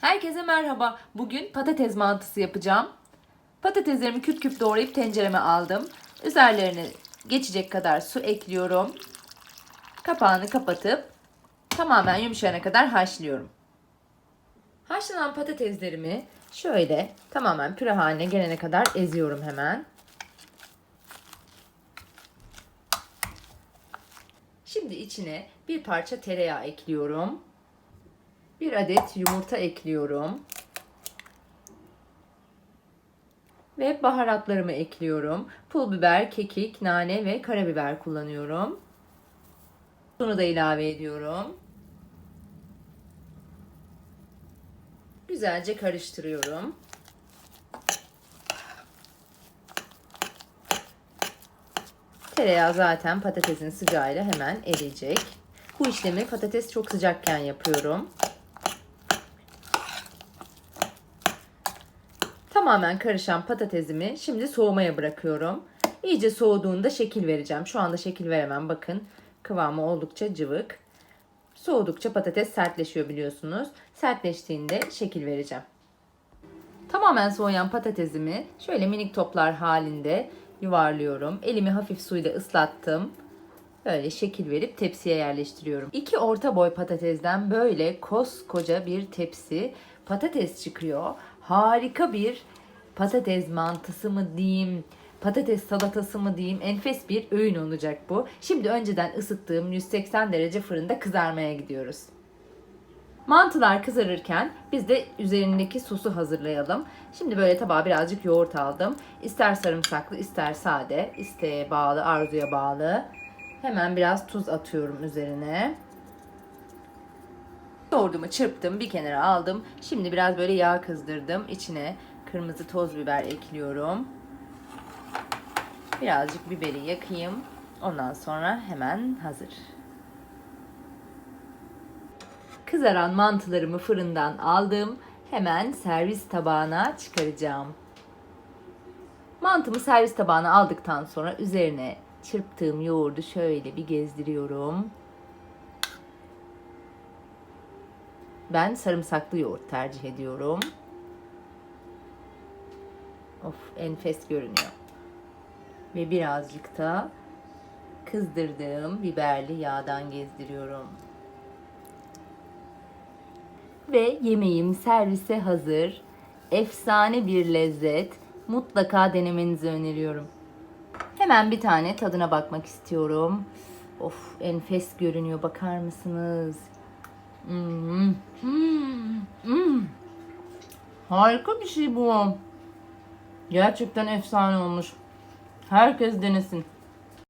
Herkese merhaba. Bugün patates mantısı yapacağım. Patateslerimi küp küp doğrayıp tencereme aldım. Üzerlerine geçecek kadar su ekliyorum. Kapağını kapatıp tamamen yumuşayana kadar haşlıyorum. Haşlanan patateslerimi şöyle tamamen püre haline gelene kadar eziyorum hemen. Şimdi içine bir parça tereyağı ekliyorum. Bir adet yumurta ekliyorum. Ve baharatlarımı ekliyorum. Pul biber, kekik, nane ve karabiber kullanıyorum. Bunu da ilave ediyorum. Güzelce karıştırıyorum. Tereyağı zaten patatesin sıcağıyla hemen eriyecek. Bu işlemi patates çok sıcakken yapıyorum. Tamamen karışan patatesimi şimdi soğumaya bırakıyorum. İyice soğuduğunda şekil vereceğim. Şu anda şekil veremem. Bakın kıvamı oldukça cıvık. Soğudukça patates sertleşiyor biliyorsunuz. Sertleştiğinde şekil vereceğim. Tamamen soğuyan patatesimi şöyle minik toplar halinde yuvarlıyorum. Elimi hafif suyla ıslattım. Böyle şekil verip tepsiye yerleştiriyorum. İki orta boy patatesden böyle koskoca bir tepsi patates çıkıyor. Harika bir patates mantısı mı diyeyim, patates salatası mı diyeyim enfes bir öğün olacak bu. Şimdi önceden ısıttığım 180 derece fırında kızarmaya gidiyoruz. Mantılar kızarırken biz de üzerindeki sosu hazırlayalım. Şimdi böyle tabağa birazcık yoğurt aldım. İster sarımsaklı ister sade. isteğe bağlı, arzuya bağlı. Hemen biraz tuz atıyorum üzerine. Yoğurdumu çırptım, bir kenara aldım. Şimdi biraz böyle yağ kızdırdım. İçine kırmızı toz biber ekliyorum. Birazcık biberi yakayım. Ondan sonra hemen hazır. Kızaran mantılarımı fırından aldım. Hemen servis tabağına çıkaracağım. Mantımı servis tabağına aldıktan sonra üzerine çırptığım yoğurdu şöyle bir gezdiriyorum. Ben sarımsaklı yoğurt tercih ediyorum. Of enfes görünüyor. Ve birazcık da kızdırdığım biberli yağdan gezdiriyorum. Ve yemeğim servise hazır. Efsane bir lezzet. Mutlaka denemenizi öneriyorum. Hemen bir tane tadına bakmak istiyorum. Of enfes görünüyor bakar mısınız? Hmm, hmm, hmm. Harika bir şey bu. Gerçekten efsane olmuş. Herkes denesin.